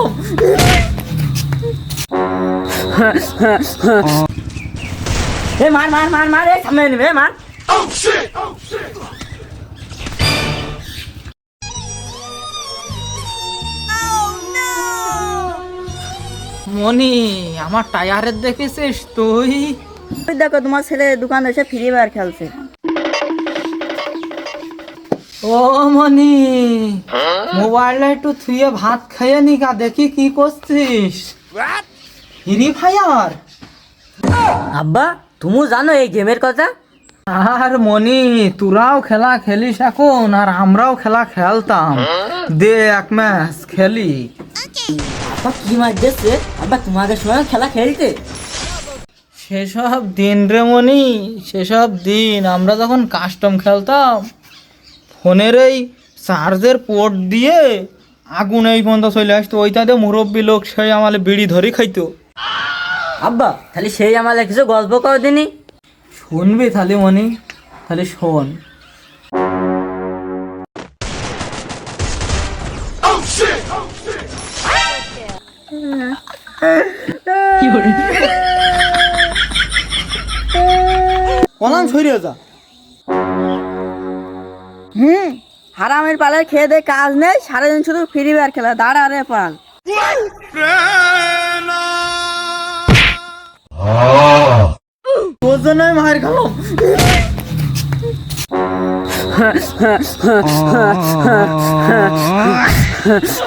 গেলাম এ মার মার মার মার এ সামনে নিবে মার। মনি আমার টায়ারের দেখেছিস তুই? দেখো তোমার ছেলে দোকান এসে ফ্রি ফায়ার খেলছে। ও মনি মোবাইলটা একটু থুয়ে ভাত খেয়ে নিকা দেখি কি করছিস? Free Fire? আব্বা তুমিও জানো এই গেমের কথা? আর মনি তোরাও খেলা খেলিস এখন আর আমরাও খেলা খেলতাম। দে এক ম্যাচ খেলি। আব্বা কি মার দিচ্ছে আব্বা তোমাদের সময় খেলা খেলতে। সেসব দিন রে মনি সেসব দিন। আমরা যখন কাস্টম খেলতাম ফোনের এই চার্জের পোর্ট দিয়ে আগুন এই পর্যন্ত চলে আসতো। ওইটাতে মুরব্বী লোক সেই আমালে বিড়ি ধরে খাইতো। আব্বা তাহলে সেই আমালে কিছু গল্প করে দিনি। শুনবি তাহলে মনি তাহলে শোন। কনাম সরিয়ে যা। হুম হারামের পালে খেয়ে দে কাজ নেই সারাদিন শুধু ফ্রি ফায়ার খেলা দাঁড়া রে পাল। মার